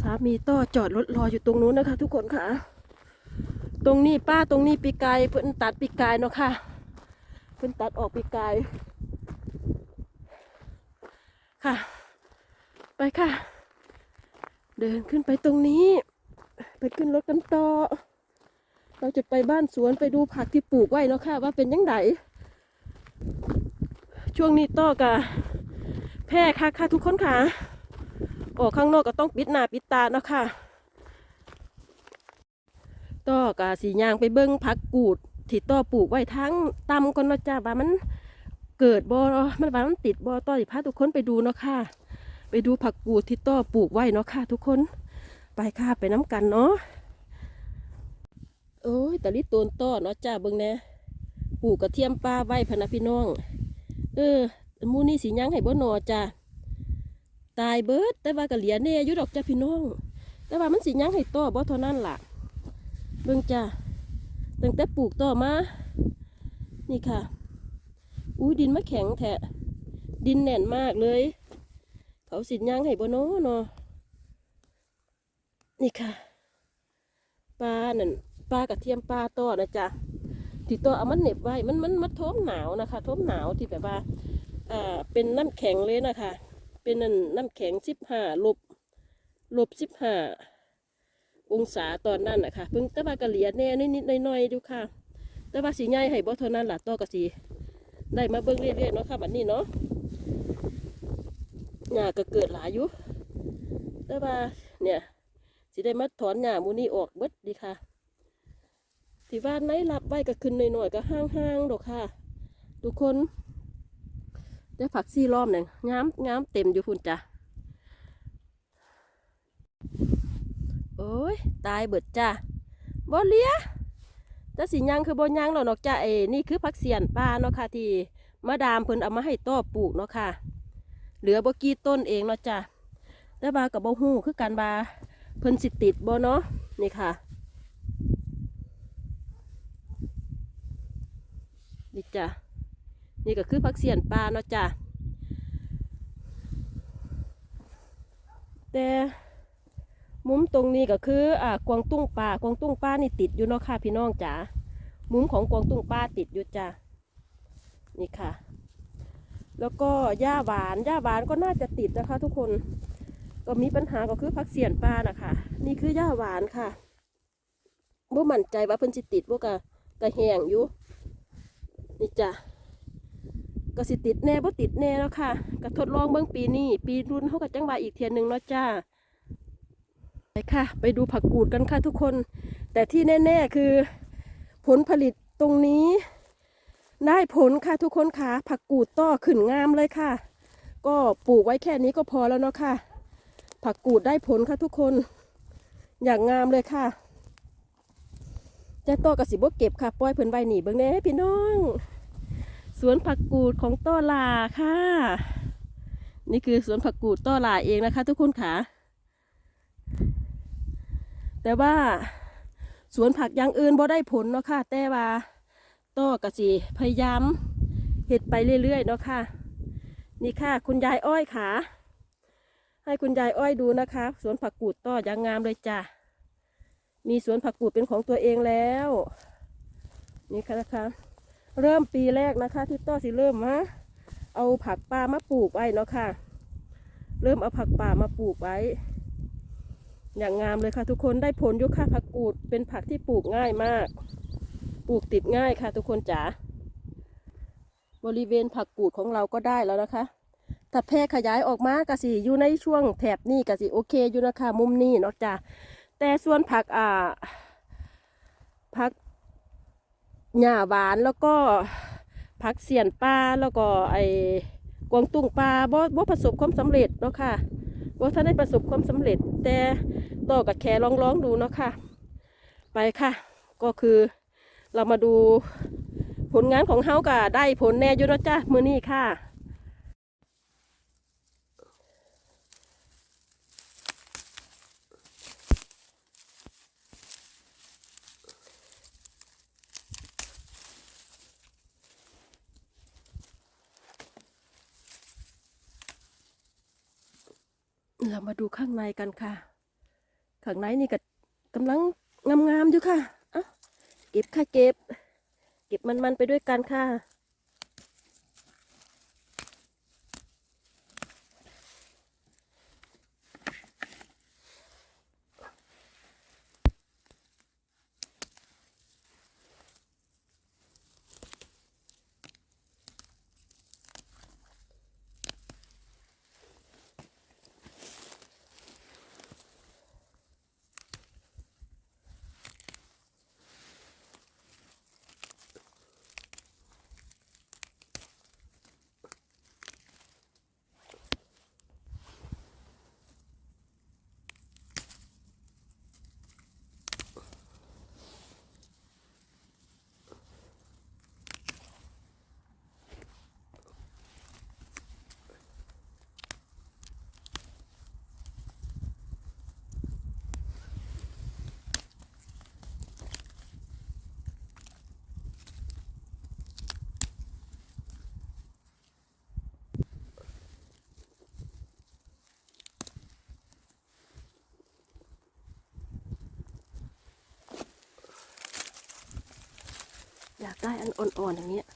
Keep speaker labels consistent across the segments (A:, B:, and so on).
A: สามีต่อจอดรถรออยู่ตรงนู้นนะคะ ทุกคนค่ะ ตรงนี้ป้าตรงนี้ปีกายเพิ่นตัดปีกายเนาะค่ะ เพิ่นตัดออกปีกาย ค่ะ ไปค่ะ เดินขึ้นไปตรงนี้ ไปขึ้นรถกันต่อ เราจะไปบ้านสวนไปดูผักที่ปลูกไว้เนาะค่ะ ว่าเป็นยังไงช่วงนี้ต่อกะแพร่ค่ะค่ะทุกคนค่ะ ออกข้างนอกก็ต้องปิดหน้าปิดตาเนาะค่ะต่อกะสียางไปเบิ้งผักกูดที่ต่อปลูกไว้ทั้งตำก่อนเนาะจ้าว่ามันเกิดบ่มันว่ามันติดบ่ต่อสิพาทุกคนไปดูเนาะค่ะ ไปดูผักกูดที่ต่อปลูกไว้เนาะค่ะ ทุกคนไปค่ะไปน้ำกันเนาะโอ้ยแต่ลิโตนต่อเนาะจ้าเบิ้งแน่ปลูกกระเทียมปลาไว้พะนะพี่น้อง เออมูนี่สียังให้บ่หนอจ้า ตายเบิด แต่ว่าก็เหลียแน่อยู่ดอกจ้าพี่น้อง แต่ว่ามันสียังให้ต่อบ่เท่านั้นล่ะ เบิ่งจ้าตั้งแต่ปลูกต่อมา นี่ค่ะ อู้ดินมะแข็งแทะ ดินแน่นมากเลย เขาสิย่างให้บ่นาะเนาะนี่ค่ะปลานั่นปลากระเทียมปลาต่อนะจ๊ะที่ต่อเอามันเหน็บไว้ มันมันมันท้มหนาวนะคะท้มหนาวที่แบบว่า อ่า เป็นน้ำแข็งเลยนะคะ เป็นนั่นน้ำแข็งสิบห้าลบลบสิบห้าองศาตอนนั้นนะคะเพิ่งแต่ว่ากะเหลียแน่นิดๆหน่อยๆดูค่ะ แต่ว่าสีใหญ่ให้บ่เท่านั้นล่ะต่อกับสีได้มาเบิ่งเรื่อยๆเนาะค่ะบัดนี้เนาะหญ้าก็เกิดหลายอยู่แต่ว่าเนี่ยสิได้มาถอนหญ้ามูนี่ออกเบิดดีค่ะที่ว่าไหนรับไว้ก็ขึ้นหน่อยๆก็ห้างๆดอกค่ะ ทุกคน ได้ผักซี่ล้อมหนึ่งงามงามเต็มอยู่พุ่นจ้ะโอ้ยตายเบิดจ้าบ่เลียแต่สิยังคือบ่ยังหรอกนอกจากไอ้นี่คือผักเสียนป้าเนาะค่ะที่มาดามเพิ่นเอามาให้ต่อปลูกเนาะค่ะ เหลือบ่กี่ต้นเองเนาะจ้าแต่บากับบ่ฮู้คือกันบาเพิ่นสิติดบ่เนาะนี่ค่ะนี่จ้ะ นี่ก็คือผักเสียนปลาเนาะจ้ะแต่มุมตรงนี้ก็คืออ่ากวางตุ้งปลากวางตุ้งปลานี่ติดอยู่เนาะค่ะพี่น้องจ๋ามุมของกวางตุ้งปลาติดอยู่จ้ะนี่ค่ะ แล้วก็หญ้าหวานหญ้าหวานก็น่าจะติดนะคะ ทุกคนก็มีปัญหาก็คือพักเสียนปลานะคะนี่คือหญ้าหวานค่ะบ่มั่นใจว่าเพิ่นสิติดบ่กะกะแหงอยู่นี่จ้ะ ก็สิติดแน่บ่ติดแน่แล้วค่ะก็ทดลองเบิ่งปีนี้ ปีรุ่นเขาก็จังหว่าอีกเทียนหนึ่งเนาะจ้าไปค่ะ ไปดูผักกูดกันค่ะทุกคน แต่ที่แน่ ๆคือ ผลผลิตตรงนี้ ได้ผลค่ะทุกคนค่ะผักกูดต่อขึ้นงามเลยค่ะ ก็ปลูกไว้แค่นี้ก็พอแล้วเนาะค่ะ ผักกูดได้ผลค่ะทุกคน อย่างงามเลยค่ะแต่ต่อกับสิบเก็บค่ะปล่อยเพิ่นไว้หนีเบิ่งแน่พี่น้อง สวนผักกูดของต้อลาค่ะ นี่คือสวนผักกูดต้อลาเองนะคะ ทุกคนค่ะ แต่ว่าสวนผักอย่างอื่นบ่ได้ผลเนาะค่ะ แต่ว่าต้อกะสิพยายามเห็ดไปเรื่อยๆเนาะค่ะ นี่ค่ะ คุณยายอ้อยค่ะ ให้คุณยายอ้อยดูนะคะ สวนผักกูดต้ออย่างงามเลยจ้ะ มีสวนผักกูดเป็นของตัวเองแล้ว นี่ค่ะนะคะ เริ่มปีแรกนะคะ ที่ต้อสิเริ่มมาเอาผักป่ามาปลูกไว้เนาะค่ะ เริ่มเอาผักป่ามาปลูกไว้ อย่างงามเลยค่ะ ทุกคนได้ผลยุค่ะผักกูดเป็นผักที่ปลูกง่ายมาก ปลูกติดง่ายค่ะ ทุกคนจ๋าบริเวณผักกูดของเราก็ได้แล้วนะคะถ้าแพร่ขยายออกมากะสิอยู่ในช่วงแถบนี้กะสิโอเคอยู่นะคะ มุมนี้เนาะจ้ะแต่ส่วนผักอ่าผัก หญ้าหวานแล้วก็ผักเสียนปลาแล้วก็ไอ้กวางตุ้งปลาบ่บ่ประสบความสำเร็จเนาะค่ะบ่ท่านได้ประสบความสำเร็จ แต่ต่อกับแค่ลองร้องดูเนาะค่ะ ไปค่ะ ก็คือเรามาดูผลงานของเฮาก็ได้ผลแน่อยู่นะจ้ะมือนี้ค่ะ เรามาดูข้างในกันค่ะ ข้างในนี่ก็กำลังงามๆอยู่ค่ะเอ้าเก็บค่ะเก็บ เก็บมันๆไปด้วยกันค่ะ อยากได้อันอ่อนๆอย่างเงี้ย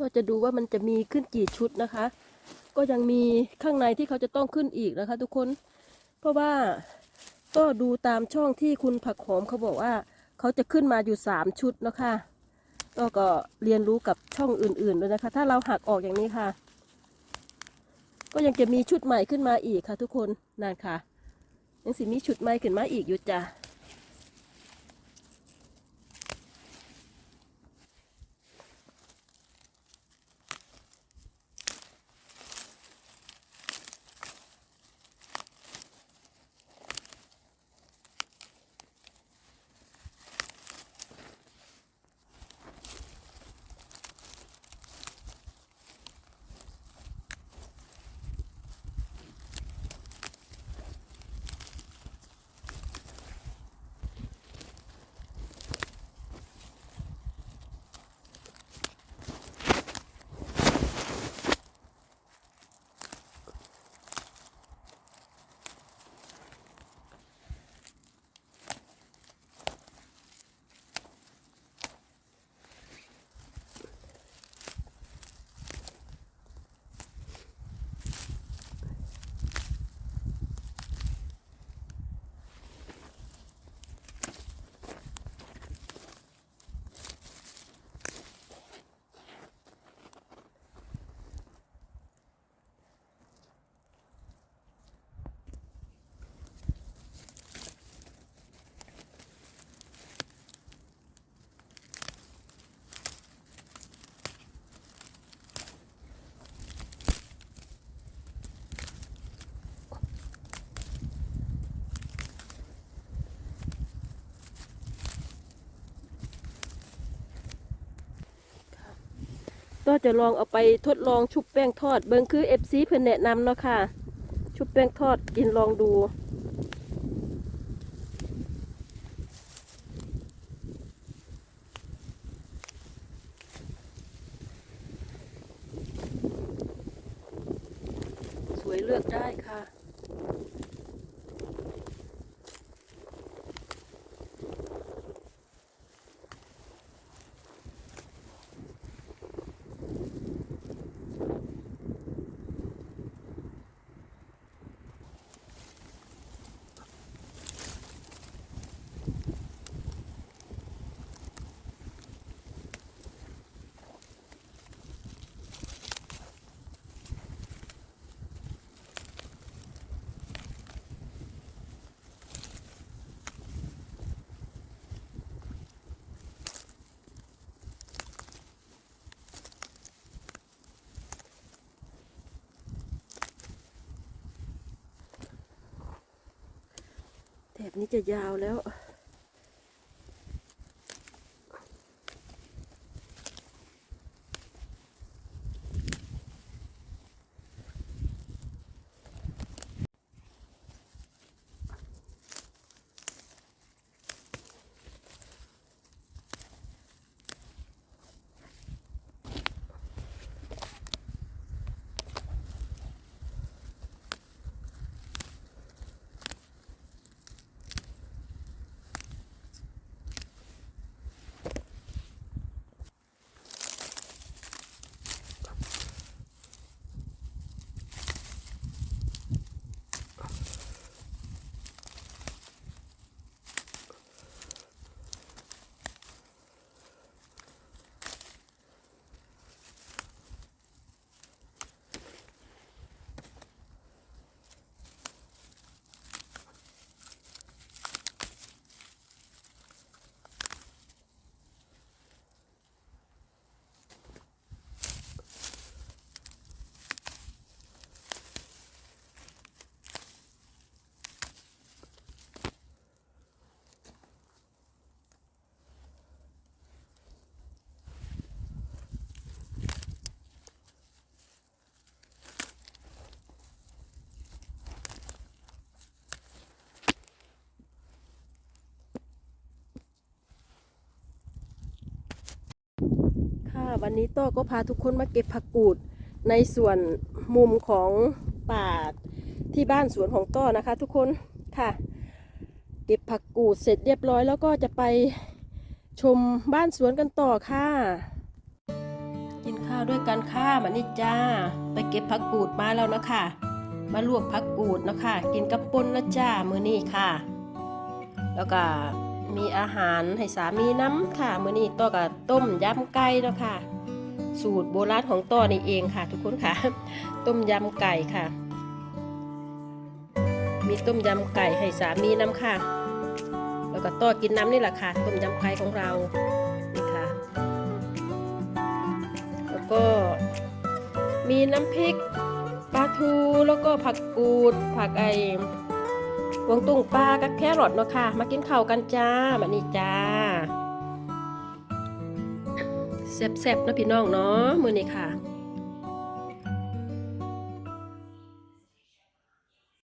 A: ก็จะดูว่ามันจะมีขึ้นกี่ชุดนะคะ ก็ยังมีข้างในที่เขาจะต้องขึ้นอีกนะคะ ทุกคน เพราะว่าก็ดูตามช่องที่คุณผักหอมเขาบอกว่า เขาจะขึ้นมาอยู่สามชุดนะคะก็ก็เรียนรู้กับช่องอื่นๆด้วยนะคะ ถ้าเราหักออกอย่างนี้ค่ะ ก็ยังจะมีชุดใหม่ขึ้นมาอีกค่ะ ทุกคนนั่นค่ะยังสิมีชุดใหม่ขึ้นมาอีกอยู่จ้ะ จะลองเอาไปทดลองชุบแป้งทอด เบิ้งคือเอฟซีเพื่อนแนะนำเนาะค่ะ ชุบแป้งทอดกินลองดูสวยเลือกได้ค่ะ แบบนี้จะยาวแล้ว ค่ะวันนี้ต้ก็พาทุกคนมาเก็บผักกูดในส่วนมุมของป่าที่บ้านสวนของต้นะคะ ทุกคนค่ะ เก็บผักกูดเสร็จเรียบร้อย แล้วก็จะไปชมบ้านสวนกันต่อค่ะ กินข้าวด้วยกันค่ะมานี่จ้า ไปเก็บผักกูดมาแล้วนะคะ มาลวกผักกูดนะคะ กินกับป่นนะจ้ามือนี้ค่ะ แล้วก็ มีอาหารให้สามีน้ำค่ะมื้อนี้ต่อกับต้มยำไก่เนาะค่ะ สูตรโบราณของต่อนี่เองค่ะ ทุกคนค่ะ ต้มยำไก่ค่ะ มีต้มยำไก่ให้สามีน้ำค่ะ แล้วก็ต่อกินน้ำนี่แหละค่ะ ต้มยำไก่ของเรานี่ค่ะ แล้วก็มีน้ำพริกปลาทูแล้วก็ผักกูดผักไอ วงตุงปลากับแครอทเนาะค่ะ มากินข้าวกันจ้ามานี่จ้าแซ่บๆนะพี่น้องเนาะมื้อนี้ค่ะ